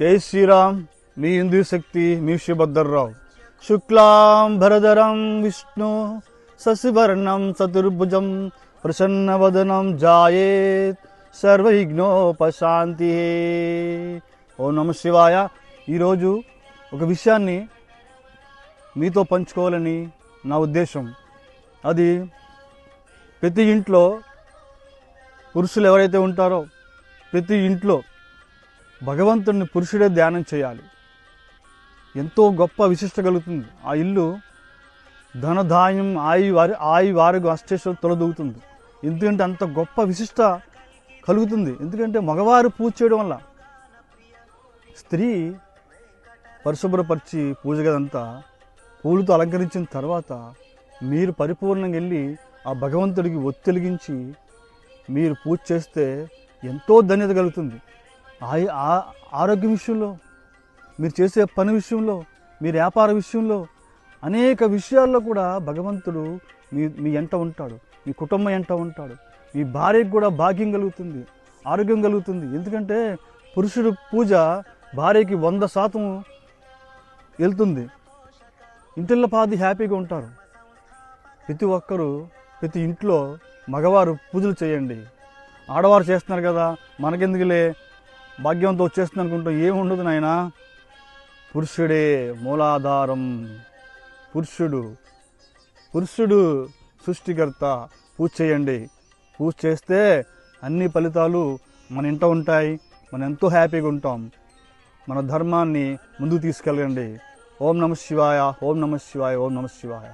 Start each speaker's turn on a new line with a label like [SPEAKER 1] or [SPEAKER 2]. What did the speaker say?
[SPEAKER 1] జై శ్రీరామ్. మీ హిందూ శక్తి మీ శివభద్రరావు శుక్లాం భరధరం విష్ణు శశివర్ణం చతుర్భుజం ప్రసన్నవదనం జాయేత్ సర్వవిఘ్నోపశాంతి ఓ నమ శివాయ. ఈరోజు ఒక విషయాన్ని మీతో పంచుకోవాలని నా ఉద్దేశం. అది ప్రతి ఇంట్లో పురుషులు ఎవరైతే ఉంటారో ప్రతి ఇంట్లో భగవంతుడిని పురుషుడే ధ్యానం చేయాలి. ఎంతో గొప్ప విశిష్ట కలుగుతుంది. ఆ ఇల్లు ధనధాన్యం ఆయు వారి ఆయు వారికి అష్టేశ్వరం తొలదూగుతుంది. ఎందుకంటే అంత గొప్ప విశిష్ట కలుగుతుంది. ఎందుకంటే మగవారు పూజ చేయడం వల్ల స్త్రీ పరిశుభ్రపరిచి పూజ గదంతా పూలతో అలంకరించిన తర్వాత మీరు పరిపూర్ణంగా వెళ్ళి ఆ భగవంతుడికి ఒత్తిలిగించి మీరు పూజ చేస్తే ఎంతో ధన్యత కలుగుతుంది. ఆరోగ్యం విషయంలో మీరు చేసే పని విషయంలో మీ వ్యాపార విషయంలో అనేక విషయాల్లో కూడా భగవంతుడు మీ మీ ఎంట ఉంటాడు మీ కుటుంబం ఎంట ఉంటాడు. మీ భార్యకు కూడా భాగ్యం కలుగుతుంది ఆరోగ్యం కలుగుతుంది. ఎందుకంటే పురుషుడు పూజ భార్యకి వంద శాతం వెళ్తుంది. ఇంటిళ్ళ పాది హ్యాపీగా ఉంటారు. ప్రతి ఒక్కరూ ప్రతి ఇంట్లో మగవారు పూజలు చేయండి. ఆడవారు చేస్తున్నారు కదా మనకెందుకులే భాగ్యంతో వచ్చేస్తుంది అనుకుంటాం ఏముండదు నాయన. పురుషుడే మూలాధారం పురుషుడు పురుషుడు సృష్టికర్త పూజ చేయండి. పూజ చేస్తే అన్ని ఫలితాలు మన ఇంట ఉంటాయి. మనం ఎంతో హ్యాపీగా ఉంటాం. మన ధర్మాన్ని ముందుకు తీసుకెళ్ళండి. ఓం నమ శివాయ ఓం నమ శివాయ ఓం నమ శివాయ.